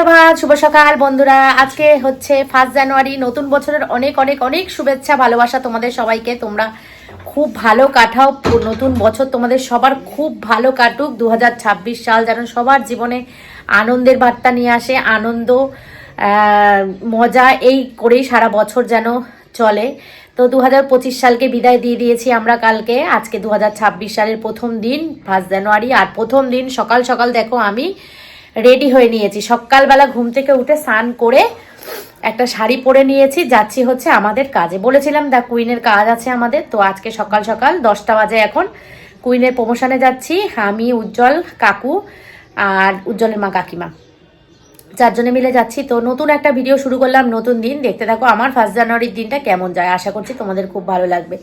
সুপ্রভাত, শুভ সকাল বন্ধুরা। আজকে হচ্ছে ফার্স্ট জানুয়ারি নতুন বছরের অনেক অনেক অনেক শুভেচ্ছা, ভালোবাসা তোমাদের সবাইকে। তোমরা খুব ভালো কাটাও নতুন বছর তোমাদের সবার খুব ভালো কাটুক। দু হাজার ছাব্বিশ সাল যেন সবার জীবনে আনন্দের বার্তা নিয়ে আসে, আনন্দ মজা, এই করেই সারা বছর যেন চলে। তো দু হাজার পঁচিশ সালকে বিদায় দিয়ে দিয়েছি আমরা কালকে। আজকে দু হাজার ছাব্বিশ সালের প্রথম দিন ফার্স্ট জানুয়ারি আর প্রথম দিন সকাল সকাল দেখো আমি রেডি হয়ে নিয়েছি। সকালবেলা ঘুম থেকে উঠে স্নান করে একটা শাড়ি পরে নিয়েছি, যাচ্ছি হচ্ছে আমাদের কাজে। বলেছিলাম দা কুইনের কাজ আছে আমাদের, তো আজকে সকাল সকাল দশটা বাজে এখন। কুইনের প্রমোশনে যাচ্ছি, আমি, উজ্জ্বল, কাকু আর উজ্জ্বলের মা কাকিমা। চারজনে মিলে যাচ্ছি। তো নতুন একটা ভিডিও শুরু করলাম, নতুন দিন। দেখতে থাকো আমার ফার্স্ট জানুয়ারির দিনটা কেমন যায়। আশা করছি তোমাদের খুব ভালো লাগবে।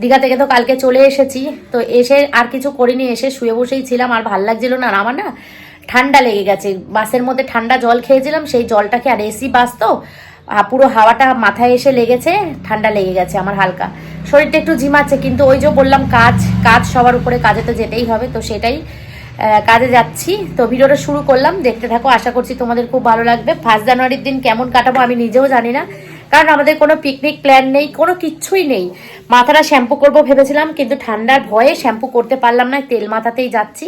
দীঘা থেকে তো কালকে চলে এসেছি। তো এসে আর কিছু করিনি, এসে শুয়ে বসেই ছিলাম। আর ভালো লাগছিল না আমার না ঠান্ডা লেগে গেছে। বাসের মধ্যে ঠান্ডা জল খেয়েছিলাম, সেই জলটাকে আর এসি বাস তো পুরো হাওয়াটা মাথায় এসে লেগেছে, ঠান্ডা লেগে গেছে আমার হালকা। শরীরটা একটু ঝিমাচ্ছে, কিন্তু ওই যে বললাম কাজ কাজ সবার উপরে কাজে তো যেতেই হবে, তো সেটাই কাজে যাচ্ছি। তো ভিডিওটা শুরু করলাম, দেখতে থাকো, আশা করছি তোমাদের খুব ভালো লাগবে। ফার্স্ট জানুয়ারির দিন কেমন কাটাবো আমি নিজেও জানি না, কারণ আমাদের কোনো পিকনিক প্ল্যান নেই, কোনো কিচ্ছুই নেই। মাথাটা শ্যাম্পু করব ভেবেছিলাম, কিন্তু ঠান্ডার ভয়ে শ্যাম্পু করতে পারলাম না, তেল মাথাতেই যাচ্ছি।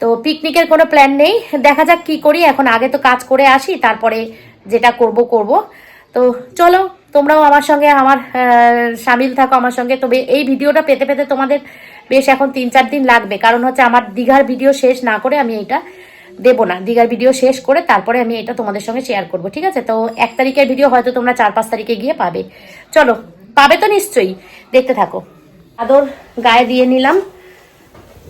তো পিকনিকের কোনো প্ল্যান নেই। দেখা যাক কি করি। এখন আগে তো কাজ করে আসি, তারপরে যেটা করব করব। তো চলো, তোমরাও আমার সঙ্গে, আমার সামিল থাকো আমার সঙ্গে। তবে এই ভিডিওটা পেতে পেতে তোমাদের বেশ এখন তিন চার দিন লাগবে। কারণ হচ্ছে আমার দীঘার ভিডিও শেষ না করে আমি এটা দেবো না। দীঘার ভিডিও শেষ করে তারপরে আমি এটা তোমাদের সঙ্গে শেয়ার করব, ঠিক আছে? তো এক তারিখের ভিডিও হয়তো তোমরা চার পাঁচ তারিখে গিয়ে পাবে। চলো, পাবে তো নিশ্চয়ই। দেখতে থাকো। আদর গায়ে দিয়ে নিলাম,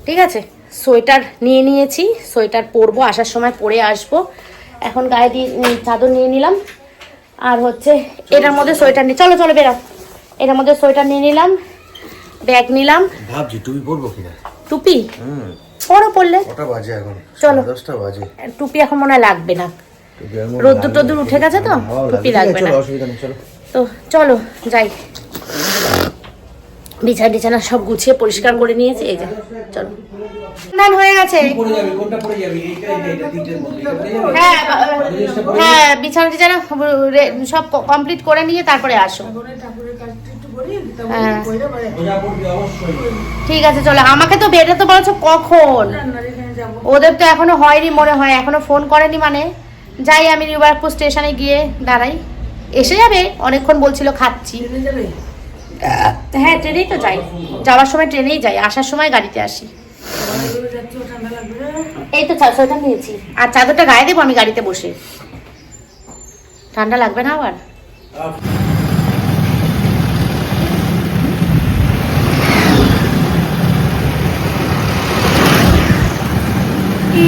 ঠিক আছে? সোয়েটার নিয়ে নিয়েছি। সোয়েটার পরবো আসার সময় পরে আসব। এখন গায়ে দিয়ে চাদর নিয়ে নিলাম। আর হচ্ছে এটার মধ্যে সোয়েটার নিয়ে চলো চলো বেরাও এটার মধ্যে সোয়েটার নিয়ে নিলাম ব্যাগ নিলাম। ভাবছি টুপি পরবো কিনা? টুপি? পরো পরলে। কটা বাজে এখন? চলো। সাড়ে দশটা বাজে। টুপি এখন মনে হয় লাগবে না। রোদ্দুর টোদ্দুর উঠে গেছে তো? টুপি লাগবে না। তো চলো যাই। বিছানা টিছানা সব গুছিয়ে পরিষ্কার করে নিয়েছি এই যে চলো। স্নান হয়ে গেছে। পড়ে যাবে কোনটা পড়ে যাবে? এইটা এইটা এটা তিনটের মধ্যে এটা পড়ে যাবে? হ্যাঁ হ্যাঁ বিছানা টিছানা রে- সব কমপ্লিট করে নিয়ে তারপরে আসো। হ্যাঁ। ঠিক আছে চলো। আমাকে তো বেরোতে তো বলেছ কখন? ওদের তো এখনও হয়নি মনে হয় এখনও ফোন করেনি মানে। যাই আমি নিউবারপুর স্টেশনে গিয়ে দাঁড়াই। এসে যাবে অনেকক্ষণ বলছিল খাচ্ছি। হ্যাঁ ট্রেনেই তো যাই। যাওয়ার সময় ট্রেনেই যাই আসার সময় গাড়িতে আসি। এই তো চা- সোয়েটার নিয়েছি আর চাদরটা গায়ে দেবো আমি গাড়িতে বসে। ঠান্ডা লাগবে না আবার? কি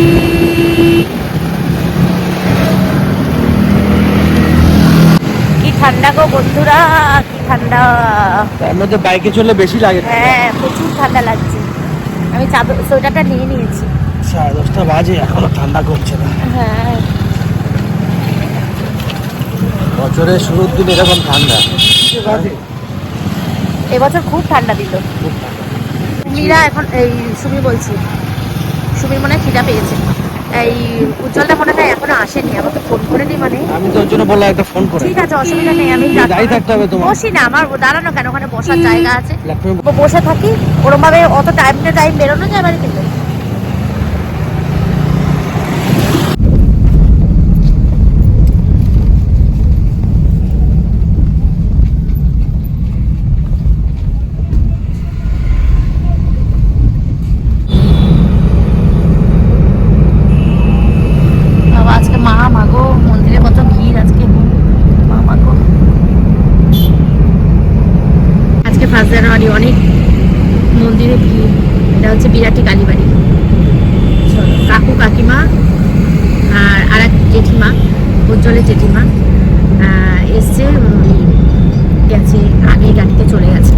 ঠান্ডা গো বন্ধুরা কি ঠান্ডা। তার মধ্যে বাইকে চললে বেশি লাগে। হ্যাঁ প্রচুর ঠান্ডা লাগছে। আমি চাদর সোয়েটারটা নিয়ে নিয়েছি। সাড়ে দশটা বাজে এখনও ঠান্ডা কমছে না। হ্যাঁ। বছরের শুরুর দিন এরকম ঠান্ডা। এবছর খুব ঠান্ডা দিল। সুমিরা এখন এই সুমি বলছি। সুমির মনে হয় খিদা পেয়েছে। এই উজ্জ্বলটা মনে হয় এখনও আসেনি আমাকে ফোন করেনি মানে। আমি তোর জন্য বললাম একটা ফোন করে। ঠিক আছে অসুবিধা নেই আমি যাই থাকতে হবে তোমার। বসি না আমার দাঁড়ানো কেন? ওখানে বসার জায়গা আছে। বসে থাকি ওরম ভাবে অত টাইম টু টাইম বেরোনো যায় বাড়ি থেকে বাবা আজকে মা মাগো মন্দিরে কত ভিড় আজকে মা মাগো আজকে ফার্স্ট জানুয়ারি অনেক মন্দিরে ভিড় এটা হচ্ছে বিরাটি কালীবাড়ি চলো, কাকু কাকিমা আর আর এক জেঠিমা উজ্জ্বলের জেঠিমা আহ, এসছে উম, গেছে আগে গাড়িতে চলে গেছে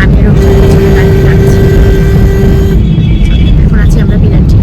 আমি এরকম পেছনে গাড়িতে যাচ্ছি চলো, এখন আছি আমরা বিরাটি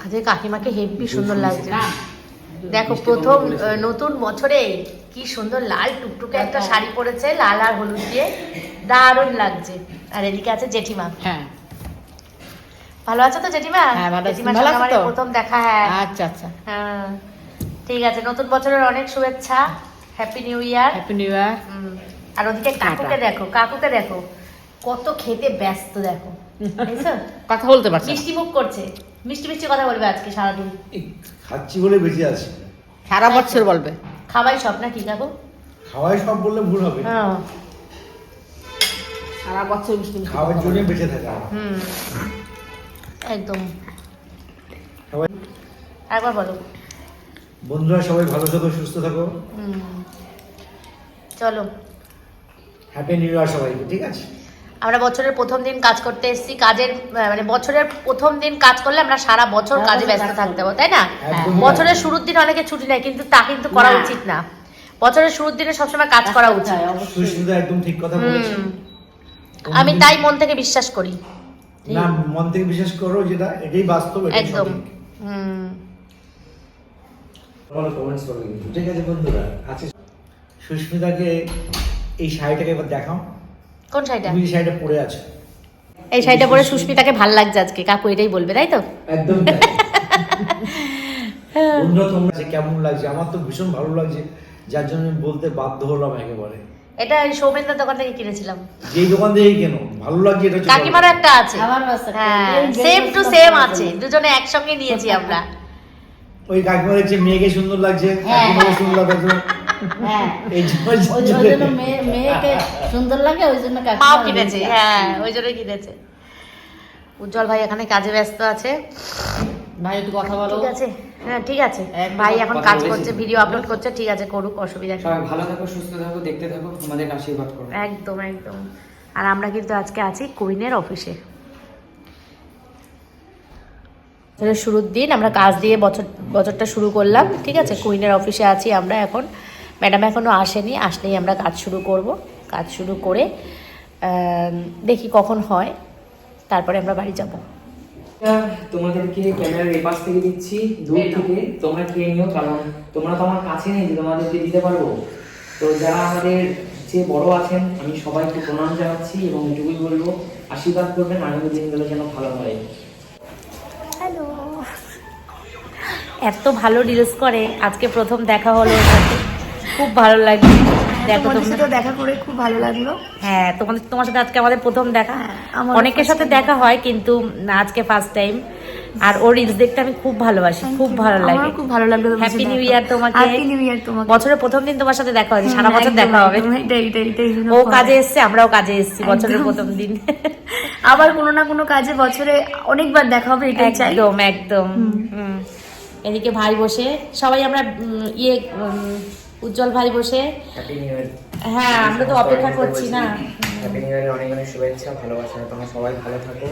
আজকে কাকিমাকে হেভি সুন্দর লাগছে। দেখো প্রথম নতুন বছরে কি সুন্দর লাল টুকটুকে একটা শাড়ি পরেছে লাল আর হলুদ দিয়ে। দারুণ লাগছে। আর এদিকে আছে জেঠিমা। হ্যাঁ। ভালো আছে তো জেঠিমা? হ্যাঁ, ভালো আছি। ভালো আছো আমার প্রথম দেখা হ্যাঁ। আচ্ছা আচ্ছা। হ্যাঁ। ঠিক আছে নতুন বছরের অনেক শুভেচ্ছা। Happy new year happy new year আর ওদিকে কাকুকে দেখো কাকুকে দেখো। কত খেতে ব্যস্ত দেখো। কথা বলতে পারছি মিষ্টি মুখ করছে। মিষ্টি মিষ্টি কথা বলবে আজকে সারাদিন। খাচ্ছি বলে বেঁচে আছি। সারা বছর বলবে। খাবাই সব না কি কাকু খাওয়াই সব বললে ভুল হবে। হ্যাঁ। সারা বছর মিষ্টি খাওয়ার জন্য বেঁচে থাকা। হুম। একদম। সবাই একবার বলো। বন্ধুরা সবাই ভালো থাকো সুস্থ থাকো। হুম। চলো। হ্যাপি নিউ ইয়ার সবাইকে ঠিক আছে? আমরা বছরের প্রথম দিন কাজ করতে এসেছি কাজের মানে বছরের প্রথম দিন কাজ করলে আমরা সারা বছর কাজে ব্যস্ত থাকতে হবে তাই না? বছরের শুরুর দিন অনেকে ছুটি নেয় কিন্তু তা কিন্তু করা উচিত না। বছরের শুরুর দিনে সবসময় কাজ করা উচিত। হ্যাঁ, অবশ্যই। সুস্মিতা একদম ঠিক কথা আমি তাই মন থেকে বিশ্বাস করি। না মন থেকে বিশ্বাস করো যেটা এটাই বাস্তব একদম। হুম। কমেন্টস করবে ঠিক আছে বন্ধুরা আছে সুস্মিতাকে এই শাড়িটাকে এবার দেখাও। কোন শাড়িটা? তুমি শাড়িটা পরে আছো। এই শাড়িটা পরে সুস্মিতাকে ভালো লাগছে আজকে। কাকু এটাই বলবে তাই তো? একদম। বন্ধুরা তোমরা কেমন লাগছে আমার তো ভীষণ ভালো লাগছে। যার জন্য আমি বলতে বাধ্য হলাম একেবারে। এটা ওই সৌমেন্দ্র দোকান থেকে কিনেছিলাম। যেই দোকান থেকে কেন? ভালো লাগছে এটা কাকিমারও একটা আছে। আমারও আছে। হ্যাঁ সেম টু সেম আছে। দুজনে একসঙ্গে নিয়েছি আমরা। ওই কাকিমার হচ্ছে মেয়েকে সুন্দর লাগছে হ্যাঁ। সুন্দর লাগছে। হ্যাঁ। ওই জন্য মেয়ে- মেয়েকে সুন্দর লাগে ওই জন্য মাও কিনেছে হ্যাঁ ওই জন্যই কিনেছে। উজ্জ্বল ভাই এখানে কাজে ব্যস্ত আছে। ভাই একটু কথা বলো। ঠিক আছে। হ্যাঁ ঠিক আছে। ভাই এখন কাজ করছে ভিডিও আপলোড করছে ঠিক আছে করুক অসুবিধা নেই। সবাই ভালো থাকো সুস্থ থাকো দেখতে থাকো তোমাদের আশীর্বাদ করো। একদম একদম। আর আমরা কিন্তু আজকে আছি কুইনের অফিসে। শুরুর দিন আমরা কাজ দিয়ে বছর বছরটা শুরু করলাম ঠিক আছে? কুইনের অফিসে আছি আমরা এখন। ম্যাডাম এখনও আসেনি আসলেই আমরা কাজ শুরু করব। কাজ শুরু করে দেখি কখন হয় তারপরে আমরা বাড়ি যাব। তোমাদেরকে ক্যামেরার এপাশ থেকে দিচ্ছি দূর থেকে তোমরা খেয়ে নিও কারণ তোমরা তো আমার কাছে নেই যে তোমাদেরকে দিতে পারব। তো যারা আমাদের যে বড় আছেন আমি সবাইকে প্রণাম জানাচ্ছি এবং এটুকুই বলব আশীর্বাদ করবেন আগামী দিনগুলো যেন ভালো হয়। হ্যালো। এত ভালো রিলস করে আজকে প্রথম দেখা হলো ওর সাথে। খুব ভালো লাগছে দেখো তোমাদের দেখা করে খুব ভালো লাগল। হ্যাঁ তোমাদের তোমার সাথে আজকে আমাদের প্রথম দেখা। হ্যাঁ, অনেকের সাথে দেখা হয় কিন্তু আজকে ফার্স্ট টাইম আর ওর রিলস দেখতে আমি খুব ভালোবাসি খুব ভালো লাগে। খুব ভালো লাগল হ্যাপি নিউ ইয়ার তোমাকে। হ্যাপি নিউ ইয়ার তোমাকে। বছরের প্রথম দিন তোমার সাথে দেখা হয়েছে সারা বছর দেখা হবে। ও কাজে এসছে আমরাও কাজে এসেছি বছরের প্রথম দিন। আবার কোনো না কোনো কাজে বছরে অনেকবার দেখা হবে এটাই চাই। একদম একদম। এদিকে ভাই বসে সবাই আমরা ইয়ে উজ্জ্বল ভাই বসে। হ্যাঁ আমরা তো অপেক্ষা করছি না। হ্যাপি নিউ ইয়ারের অনেক অনেক শুভেচ্ছা ভালোবাসা তোমরা সবাই ভালো থাকো।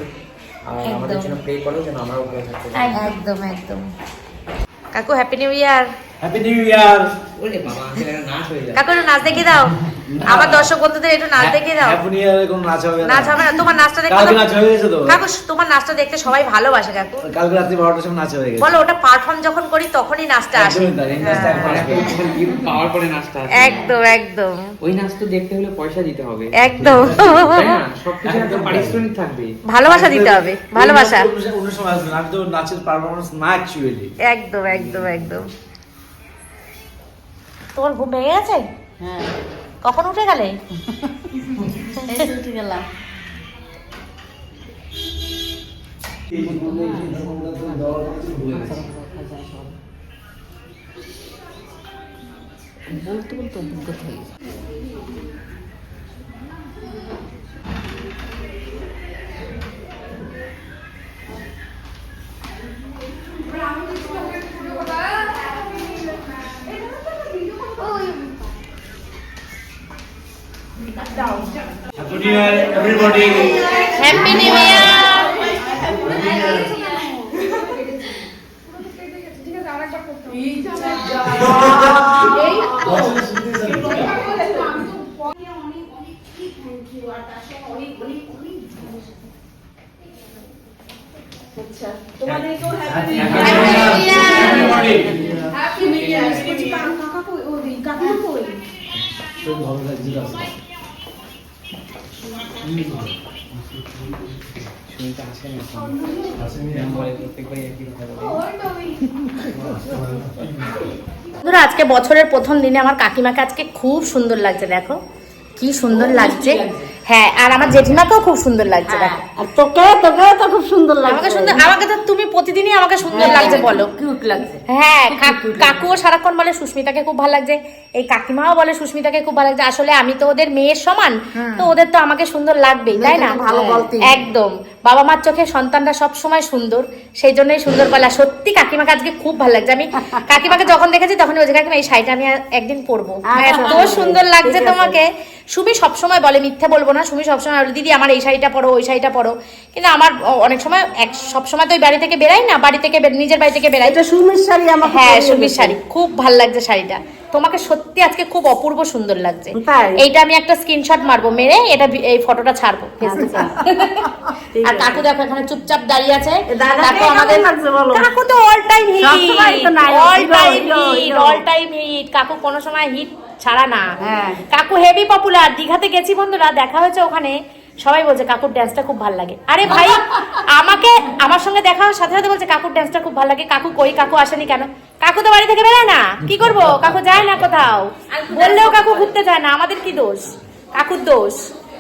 আর আমাদের জন্য প্রে করো যেন আমরাও ভালো থাকতে একদম একদম। কাকু happy new year happy new year ওরে বাবা নাচ হয়ে যায়। কাকু নাচ দেখিয়ে দাও। আমার দর্শক বন্ধুদের একটু নাচ দেখিয়ে দাও। হ্যাপি ইয়ারে কোনো নাচ হবে না। নাচ হবে না। তোমার নাচটা দেখতে কালকে নাচ হয়ে গেছে তো। কাকু তোমার নাচটা দেখতে সবাই ভালোবাসে কাকু। কালকে রাত্রি বারোটার সময় নাচ হয়ে গেছে। বলো ওটা পারফর্ম যখন করি তখনই নাচটা আসে। পাওয়ার পরে নাচটা আছে। একদম একদম। ওই নাচ তো দেখতে হলে পয়সা দিতে হবে। একদম। তাই না? সবকিছু একটা পারিশ্রমিক থাকবে। ভালোবাসা দিতে হবে ভালোবাসা। অন্য সময়- আসবে। আমি তো নাচের পারফরমেন্স না অ্যাকচুয়ালি একদম একদম একদম। তোমার ঘুম ভেঙে গেছে? হ্যাঁ। কখন উঠে গেলে? উঠে গেলাম বলতে বলতে অভিজ্ঞতা হয়ে গেছে happy new year everybody happy new আজকে বছরের প্রথম দিনে আমার কাকিমাকে আজকে খুব সুন্দর লাগছে দেখো। কি সুন্দর লাগছে। হ্যাঁ আর আমার জেঠিমাকেও খুব সুন্দর লাগছে দেখো। আর তোকে তোকে তো খুব সুন্দর আমাকে সুন্দর আমাকে তো তুমি প্রতিদিনই আমাকে সুন্দর লাগছে বলো। কিউট লাগছে। হ্যাঁ কাকুও সারাক্ষণ বলে সুস্মিতাকে খুব ভালো লাগছে। এই কাকিমাও বলে সুস্মিতাকে খুব ভালো লাগছে। আসলে আমি তো ওদের মেয়ের সমান তো ওদের তো আমাকে সুন্দর লাগবেই তাই না। একদম। বাবা মার চোখে সন্তানরা সব সময় সুন্দর সেই জন্যই সুন্দর বলে সত্যি কাকিমাকে আজকে খুব ভালো লাগছে। আমি কাকিমাকে যখন দেখেছি তখন ওই কাকিমা এই শাড়িটা আমি একদিন পরবো। এত সুন্দর লাগছে তোমাকে। সুমি সবসময় বলে মিথ্যে বলব না সুমি সবসময় বলে দিদি আমার এই শাড়িটা পরো ওই শাড়িটা পরো। কিন্তু আমার অনেক সময় এক সবসময় তো ওই বাড়ি থেকে বেরাই না বাড়ি থেকে নিজের বাড়ি থেকে বেরাই। এটা সুমির শাড়ি আমার হ্যাঁ সুমির শাড়ি খুব ভালো লাগছে শাড়িটা। তোমাকে সত্যি আজকে খুব অপূর্ব সুন্দর লাগছে? এইটা আমি একটা স্ক্রিনশট মারবো মেরে এটা এই ফটোটা ছাড়বো। আর কাকু দেখো এখানে চুপচাপ দাঁড়িয়ে আছে। কাকু আমাদের কাকু তো all time hit all time hit all time hit কাকু কোনো সময় হিট ছাড়া না। হ্যাঁ। কাকু হেভি পপুলার দীঘাতে গেছি বন্ধুরা দেখা হয়েছে ওখানে। সবাই বলছে কাকুর ড্যান্সটা খুব ভালো লাগে। আরে ভাই আমাকে আমার সঙ্গে দেখা হওয়ার সাথে সাথে বলছে কাকুর ড্যান্সটা খুব ভালো লাগে কাকু কই কাকু আসেনি কেন? কাকু তো বাড়ি থেকে বেরোয় না কি করব? কাকু যায় না কোথাও। বললেও কাকু ঘুরতে যায় না আমাদের কি দোষ? কাকুর দোষ।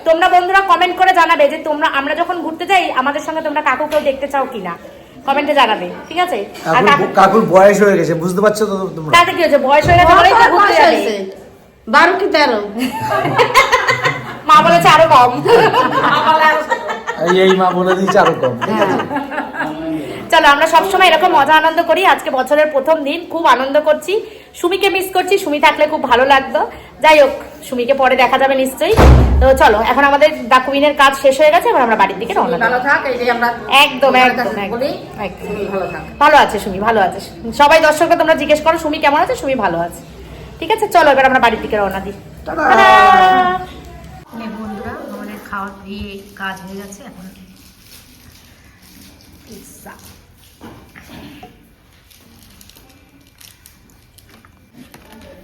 তোমরা বন্ধুরা কমেন্ট করে জানাবে যে তোমরা আমরা যখন ঘুরতে যাই আমাদের সঙ্গে তোমরা কাকু কাকুকেও দেখতে চাও কিনা? কমেন্টে জানাবে ঠিক আছে? আর কাকু কাকুর বয়স হয়ে গেছে বুঝতে পারছ তো তোমরা? তাতে কি হয়েছে? বয়স হয়ে গেছে বলেই তো ঘুরতে যাবে। কি তেরো? মা বলেছে আরও কম। এই মা বলে দিয়েছে আরও কম। ঠিক আছে? চলো আমরা সবসময় এরকম মজা আনন্দ করি। আজকে বছরের প্রথম দিন খুব আনন্দ করছি। সুমিকে মিস করছি সুমি থাকলে খুব ভালো লাগতো। যাই হোক সুমিকে পরে দেখা যাবে নিশ্চয়ই। তো চলো এখন আমাদের দা কুইনের কাজ শেষ হয়ে গেছে এবার আমরা বাড়ির দিকে রওনা ভালো থাক এই যে আমরা একদম একদম ভালো আছে সুমি ভালো আছে। সবাই দর্শককে তোমরা জিজ্ঞেস করো সুমি কেমন আছে? সুমি ভালো আছে। ঠিক আছে চলো এবার আমরা বাড়ির দিকে রওনা দিই। খাওয়া দিয়ে কাজ হয়ে গেছে এখন পিৎজা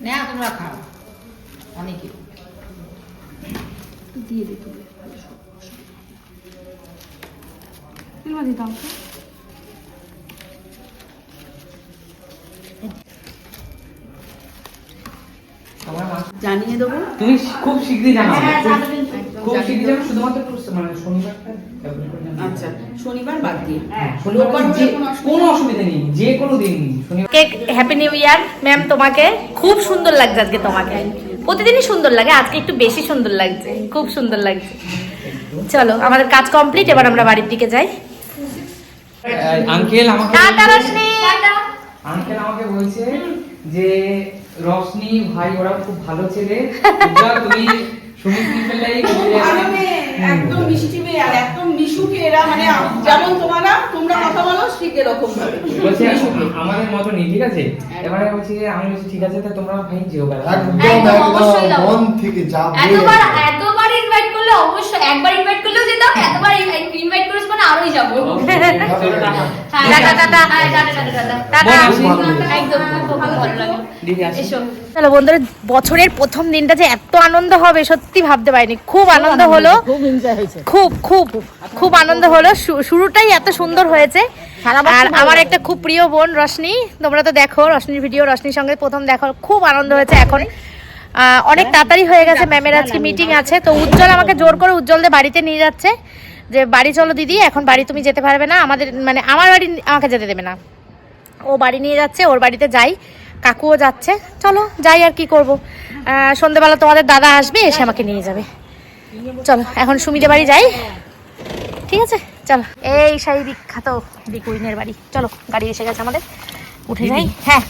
না তোমরা খাও। অনেকে। দিয়ে দিতে দিতাম জানিয়ে দেবো। তুমি খুব শীঘ্রই জানাবে। হ্যাঁ, খুব- শীঘ্রই শুধুমাত্র মানে। আচ্ছা শনিবার বাদ দিয়ে। হ্যাঁ, শনিবার কোনো অসুবিধা নেই। যে কোনো দিন cake happy new year ma'am তোমাকে খুব সুন্দর লাগছে আজকে তোমাকে। প্রতিদিনই সুন্দর লাগে আজকে একটু বেশি সুন্দর লাগছে খুব সুন্দর লাগছে। চলো আমাদের কাজ কমপ্লিট এবার আমরা বাড়ির দিকে যাই। আঙ্কেল আমাকে টাটা রশ্মি আঙ্কেল আমাকে বলছে যে রশনি ভাই ওরা খুব ভালো ছেলে। তুমি সুমিত পেলেই ভালো মেয়ে, একদম মিষ্টি মেয়ে আর একদম মিশুকে এরা মানে যেমন তোমরা তোমরা কথা বলো ঠিক এরকম ভাবে। বলছে আমাদের মতনই ঠিক আছে? এবারে বলছি যে আমি বলছি ঠিক আছে তা তোমরা ভাই যেও বেলা। একদম একদম। মন থেকে এতবার এতবার অবশ্যই একবার ইনভাইট করলেও যেতাম এতবার ইনভাইট করিস মানে আরোই যাব। চলো বন্ধুরা বছরের প্রথম দিনটা যে এত আনন্দ হবে সত্যি ভাবতে পারিনি। খুব আনন্দ হলো। খুব খুব খুব আনন্দ হলো। শুরুটাই এত সুন্দর হয়েছে। আর আমার একটা খুব প্রিয় বোন রশনি তোমরা তো দেখো রশনির ভিডিও রশনির সঙ্গে প্রথম দেখো খুব আনন্দ হয়েছে এখন। অনেক তাড়াতাড়ি হয়ে গেছে ম্যামের আজকে মিটিং আছে। তো উজ্জ্বল আমাকে জোর করে উজ্জ্বলদের বাড়িতে নিয়ে যাচ্ছে। যে বাড়ি চলো দিদি এখন বাড়ি তুমি যেতে পারবে না। আমাদের মানে আমার বাড়ি আমাকে যেতে দেবে না। ও বাড়ি নিয়ে যাচ্ছে ওর বাড়িতে যাই। কাকুও যাচ্ছে। চলো যাই আর কি করব। সন্ধেবেলা তোমাদের দাদা আসবে এসে আমাকে নিয়ে যাবে। চলো এখন সুমিদের বাড়ি যাই। ঠিক আছে? চলো। এই সেই বিখ্যাত বিকুইনের বাড়ি। চলো গাড়ি এসে গেছে আমাদের। উঠে যাই। হ্যাঁ।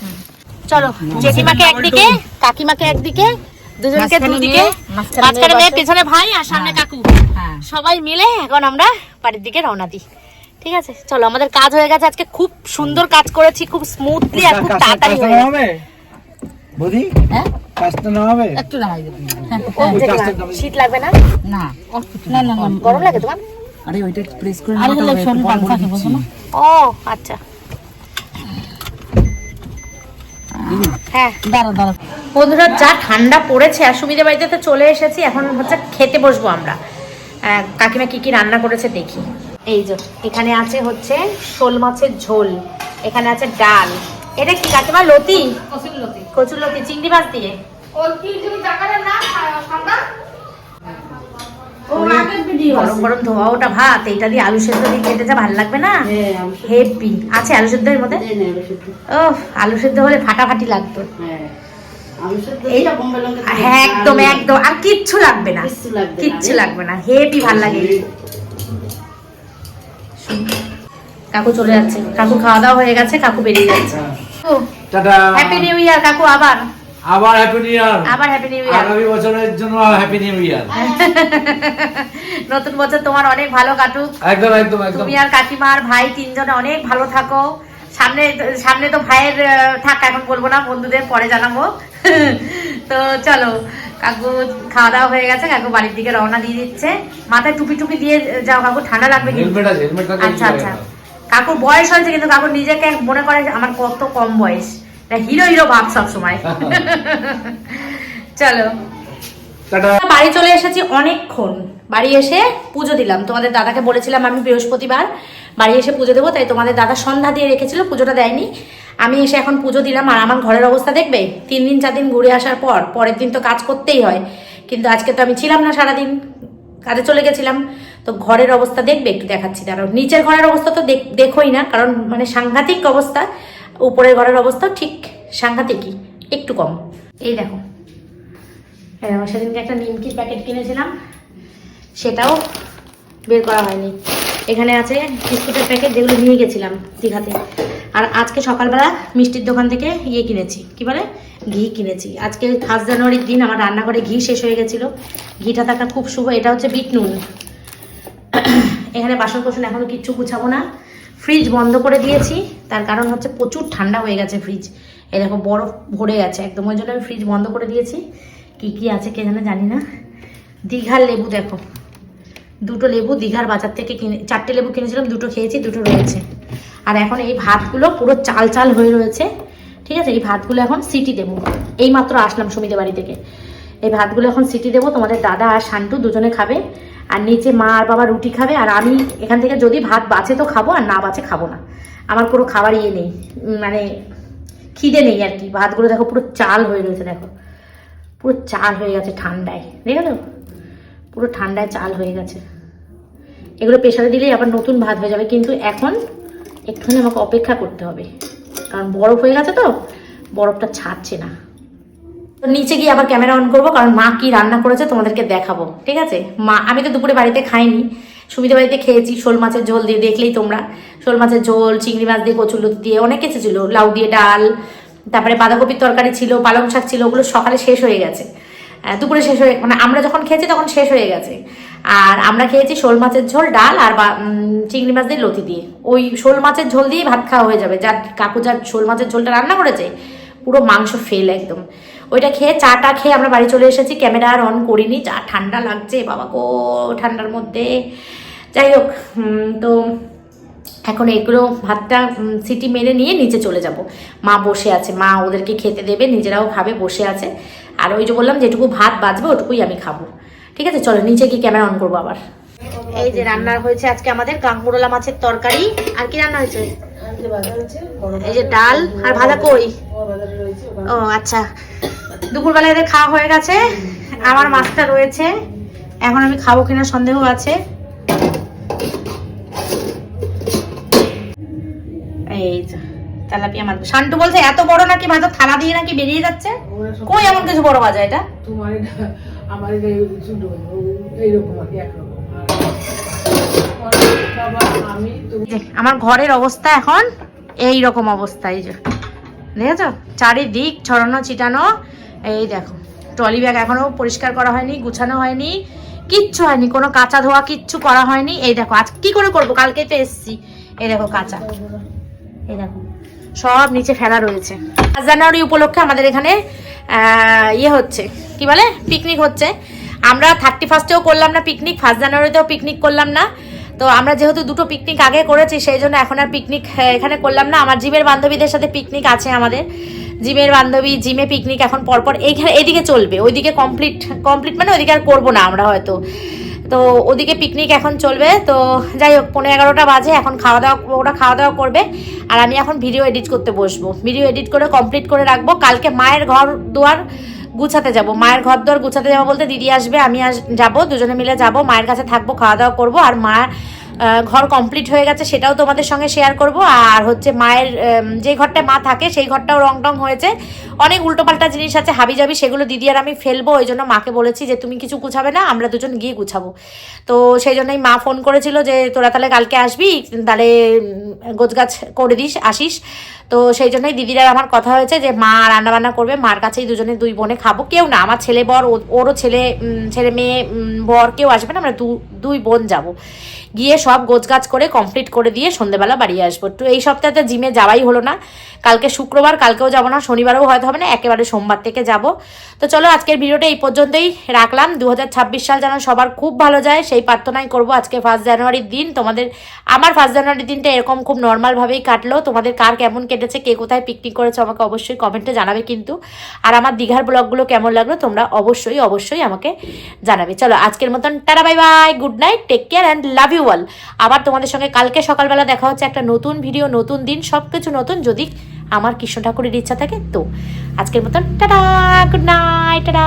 চলো জেঠিমাকে একদিকে কাকিমাকে একদিকে দুজনকে দুদিকে মাঝখানে মেয়ে, পেছনে ভাই আর সামনে কাকু। হ্যাঁ। সবাই মিলে এখন আমরা বাড়ির দিকে রওনা দিই। ঠিক আছে? চলো আমাদের কাজ হয়ে গেছে। আজকে খুব সুন্দর কাজ করেছি খুব স্মুথলি আর খুব তাড়াতাড়ি হয়ে গেছে। বুঝি? হ্যাঁ? কাজটা না হবে? একটু দেবেন হ্যাঁ শীত লাগবে না? না না না না গরম লাগে তোমার? আরে ওইটা প্রেস করে না। ও আচ্ছা। হ্যাঁ দাঁড়া দাঁড়া বন্ধুরা যা ঠান্ডা পড়েছে আর বাড়িতে তো চলে এসেছি এখন হচ্ছে খেতে বসবো আমরা। কাকিমা কি কি রান্না করেছে দেখি। এই যে এখানে আছে হচ্ছে শোল মাছের ঝোল এখানে আছে ডাল। এটা কি কাকিমা লতি? কচুর লতি। চিংড়ি মাছ দিয়ে? গরম গরম ধোয়া ওটা ভাত এইটা দিয়ে আলু সেদ্ধ দিয়ে খেতে যা ভালো লাগবে না? হ্যাঁ হেভি আছে আলু সেদ্ধের মধ্যে? দে না, আমি সব- ও আলু সেদ্ধ হলে ফাটাফাটি লাগতো। হ্যাঁ। হ্যাঁ একদম একদম। আর কিচ্ছু লাগবে না। কিচ্ছু লাগবে না। লাগবে ভালো লাগে। কাকু চলে যাচ্ছে। কাকু খাওয়া দাওয়া হয়ে গেছে কাকু বেরিয়ে যাচ্ছে। হ্যাপি নিউ ইয়ার কাকু আবার। আবার হ্যাপি নিউ ইয়ার আবার হ্যাপি নিউ ইয়ার আগামী বছরের জন্য হ্যাপি নিউ ইয়ার নতুন বছর তোমার অনেক ভালো কাটুক। একদম একদম একদম। তুমি আর কাকিমা আর ভাই তিনজনে অনেক ভালো থাকো। সামনে সামনে তো ভাইয়ের থাক এখন বলব না বন্ধুদের পরে জানাব। তো চলো কাকু খাওয়া দাওয়া হয়ে গেছে কাকু বাড়ির দিকে রওনা দিয়ে দিচ্ছে। মাথায় টুপি টুপি দিয়ে যাও কাকু ঠান্ডা লাগবে আচ্ছা আচ্ছা। কাকুর বয়স হয়েছে কিন্তু কাকুর নিজেকে মনে করে আমার কত কম বয়স। হিরো হিরো ভাব সব সময় চলো বাড়ি চলে এসেছি অনেকক্ষণ। বাড়ি এসে পুজো দিলাম। তোমাদের দাদাকে বলেছিলাম আমি বৃহস্পতিবার বাড়ি এসে পুজো দেবো তাই তোমাদের দাদা সন্ধ্যা দিয়ে রেখেছিল পুজোটা দেয়নি। আমি এসে এখন পুজো দিলাম। আর আমার ঘরের অবস্থা দেখবে? তিন দিন চার দিন ঘুরে আসার পর পরের দিন তো কাজ করতেই হয়। কিন্তু আজকে তো আমি ছিলাম না সারাদিন। কাজে চলে গেছিলাম। তো ঘরের অবস্থা দেখবে একটু দেখাচ্ছি। দাঁড়াও নিচের ঘরের অবস্থা তো দেখ- দেখোই না। কারণ মানে সাংঘাতিক অবস্থা। উপরের ঘরের অবস্থা ঠিক সাংঘাতিকই একটু কম। এই দেখো। দেখো, সেদিনকে একটা নিমকির প্যাকেট কিনেছিলাম সেটাও বের করা হয়নি। এখানে আছে বিস্কুটের প্যাকেট যেগুলো নিয়ে গেছিলাম দীঘাতে। আর আজকে সকালবেলা মিষ্টির দোকান থেকে ইয়ে কিনেছি কি বলে? ঘি কিনেছি। আজকে ফার্স্ট জানুয়ারির দিন আমার রান্নাঘরে ঘি শেষ হয়ে গেছিল। ঘিটা থাকা খুব শুভ এটা হচ্ছে বিট নুন এখানে বাসন কোসন এখনও কিচ্ছু গুছাবো না। ফ্রিজ বন্ধ করে দিয়েছি। তার কারণ হচ্ছে প্রচুর ঠান্ডা হয়ে গেছে ফ্রিজ এই দেখো বরফ ভরে গেছে একদম। ওই জন্য আমি ফ্রিজ বন্ধ করে দিয়েছি। কি কি আছে কে জানে, জানি না। দীঘার লেবু দেখো। দুটো লেবু দীঘার বাজার থেকে কিনে চারটে লেবু কিনেছিলাম, দুটো খেয়েছি, দুটো রয়েছে। আর এখন এই ভাতগুলো পুরো চাল চাল হয়ে রয়েছে। ঠিক আছে, এই ভাতগুলো এখন সিটি দেবো। এই মাত্র আসলাম সুমিদের বাড়ি থেকে। এই ভাতগুলো এখন সিটি দেবো। তোমাদের দাদা আর শান্টু দুজনে খাবে। আর নিচে মা আর বাবা রুটি খাবে, আর আমি এখান থেকে যদি ভাত বাঁচে তো খাব, আর না বাঁচে খাব না। আমার কোনো খাবার ইয়ে নেই মানে খিদে নেই আর কি। ভাতগুলো দেখো পুরো চাল হয়ে রয়েছে, দেখো। পুরো চাল হয়ে গেছে ঠান্ডায় দেখেছ পুরো ঠান্ডায় চাল হয়ে গেছে। এগুলো প্রেশারে দিলেই আবার নতুন ভাত হয়ে যাবে, কিন্তু এখন একটুখানি আমাকে অপেক্ষা করতে হবে। কারণ বরফ হয়ে গেছে তো, বরফটা ছাড়ছে না। তো নিচে গিয়ে আবার ক্যামেরা অন করব, কারণ মা কি রান্না করেছে তোমাদেরকে দেখাবো, ঠিক আছে? মা, আমি তো দুপুরে বাড়িতে খাইনি, সুমিতা বাড়িতে খেয়েছি, শোল মাছের ঝোল দিয়ে দেখলেই তোমরা। শোল মাছের ঝোল, চিংড়ি মাছ দিয়ে কচুলতি দিয়ে অনেক কিছু ছিল, লাউ দিয়ে ডাল, তারপরে বাঁধাকপির তরকারি ছিল, পালং শাক ছিল, ওগুলো সকালে শেষ হয়ে গেছে। দুপুরে শেষ হয়ে মানে আমরা যখন খেয়েছি তখন শেষ হয়ে গেছে। আর আমরা খেয়েছি শোল মাছের ঝোল, ডাল আর চিংড়ি মাছ দিয়ে লতি দিয়ে। ওই শোল মাছের ঝোল দিয়ে ভাত খাওয়া হয়ে যাবে। যার কাকু যার শোল মাছের ঝোলটা রান্না করেছে, পুরো মাংস ফেল একদম। ওইটা খেয়ে চাটা খেয়ে আমরা বাড়ি চলে এসেছি ক্যামেরা আর অন করিনি চা ঠান্ডা লাগছে বাবা গো ঠান্ডার মধ্যে। যাই হোক তো এখন এগুলো ভাতটা সিটি মেরে নিয়ে নিচে চলে যাব। মা বসে আছে মা ওদেরকে খেতে দেবে নিজেরাও খাবে বসে আছে। আর ওই যে বললাম যেটুকু ভাত বাজবে ওটুকুই আমি খাব। ঠিক আছে চলো নিচে গিয়ে ক্যামেরা অন করব আবার। এই যে রান্না হয়েছে আজকে আমাদের কাঁকমুরলা মাছের তরকারি। আর কি রান্না হয়েছে? এই যে ডাল আর ভাজা কই? ও আচ্ছা। দুপুরবেলা এদের খাওয়া হয়ে গেছে। আমার মাছটা রয়েছে। এখন আমি খাব কিনা সন্দেহ আছে। এই তেলাপিয়া মাছ। শান্টু বলছে এত বড় নাকি ভাজা থালা দিয়ে নাকি বেরিয়ে যাচ্ছে? কই এমন কিছু বড় ভাজা এটা? তোমার এইরকম আর একরকম। আমার ঘরের অবস্থা এখন এই রকম অবস্থা এই যে। দেখেছ? চারিদিক ছড়ানো ছিটানো। এই দেখো, ট্রলি ব্যাগ এখনও পরিষ্কার করা হয়নি, গুছানো হয়নি, কিচ্ছু হয়নি, কোনো কাঁচা ধোয়া কিচ্ছু করা হয়নি। এই দেখো, আজ কি করে করব? কালকে তো এসছি। এই দেখো কাঁচা। এই দেখো, সব নিচে ফেলা রয়েছে। পাঁচ জানুয়ারি উপলক্ষে আমাদের এখানে ইয়ে হচ্ছে, কি বলে? পিকনিক হচ্ছে। আমরা থার্টি ফার্স্টেও করলাম না পিকনিক ফার্স্ট জানুয়ারিতেও পিকনিক করলাম না। তো আমরা যেহেতু দুটো পিকনিক আগে করেছি, সেই জন্য এখন আর পিকনিক এখানে করলাম না। আমার জীবের বান্ধবীদের সাথে পিকনিক আছে আমাদের। জিমের বান্ধবী, জিমে পিকনিক এখন পরপর এইখানে এদিকে চলবে। ওইদিকে কমপ্লিট কমপ্লিট মানে ওইদিকে আর করব না আমরা হয়তো। তো ওদিকে পিকনিক এখন চলবে। তো যাই হোক পনেরো এগারোটা বাজে, এখন খাওয়া দাওয়া, ওরা খাওয়া দাওয়া করবে। আর আমি এখন ভিডিও এডিট করতে বসবো। ভিডিও এডিট করে কমপ্লিট করে রাখব। কালকে মায়ের ঘর দুয়ার গুছাতে যাব। মায়ের ঘর দর গুছাতে যাব বলতে দিদি আসবে, আমি আস, যাব, দুজনে মিলে যাব। মায়ের কাছে থাকব, খাওয়া দাওয়া করব। আর মা ঘর কমপ্লিট হয়ে গেছে, সেটাও তোমাদের সঙ্গে শেয়ার করব। আর হচ্ছে মায়ের যে ঘরটায় মা থাকে, সেই ঘরটাও রং টং হয়েছে। অনেক উল্টোপাল্টা জিনিস আছে হাবি জাবি সেগুলো দিদি আর আমি ফেলব, ওই জন্য মাকে বলেছি যে, তুমি কিছু গুছাবে না, আমরা দুজন গিয়ে গুছাবো। তো সেই জন্যই মা ফোন করেছিল যে, তোরা তাহলে কালকে আসবি, তাহলে গোছগাছ করে দিস, আসিস। তো সেই জন্যই দিদিরা আমার কথা হয়েছে যে, মা রান্না বান্না করবে, মার কাছেই দুজনে দুই বোনে খাব। কেউ না, আমার ছেলে বর ওরও ছেলে ছেলে মেয়ে বর কেউ আসবে না, আমরা দুই বোন যাব। গিয়ে সব গোছগাছ করে কমপ্লিট করে দিয়ে সন্ধেবেলা বাড়ি আসব। তো এই সপ্তাহে জিমে যাওয়াই হলো না। কালকে শুক্রবার, কালকেও যাব না, শনিবারও হয়তো হবে না, একেবারে সোমবার থেকে যাব। তো চলো আজকের ভিডিওটা এই পর্যন্তই রাখলাম। দু হাজার ছাব্বিশ সাল যেন সবার খুব ভালো যায়, সেই প্রার্থনাই করব আজকে ফার্স্ট জানুয়ারির দিন। তোমাদের, আমার ফার্স্ট জানুয়ারির দিনটা এরকম খুব নর্মালভাবেই কাটলো। তোমাদের কার কেমন কেটেছে, কে কোথায় পিকনিক করেছ আমাকে অবশ্যই কমেন্টে জানাবে কিন্তু। আর আমার দীঘার ব্লগগুলো কেমন লাগল, তোমরা অবশ্যই অবশ্যই আমাকে জানাবে। চলো আজকের মতন, tata bye bye good night take care and love you all আবার তোমাদের সঙ্গে কালকে সকালবেলা দেখা হচ্ছে একটা নতুন ভিডিও নতুন দিন সব কিছু নতুন, যদি আমার কৃষ্ণ ঠাকুরের ইচ্ছা থাকে তো। আজকের মতন, টাটা গুড নাইট টাটা।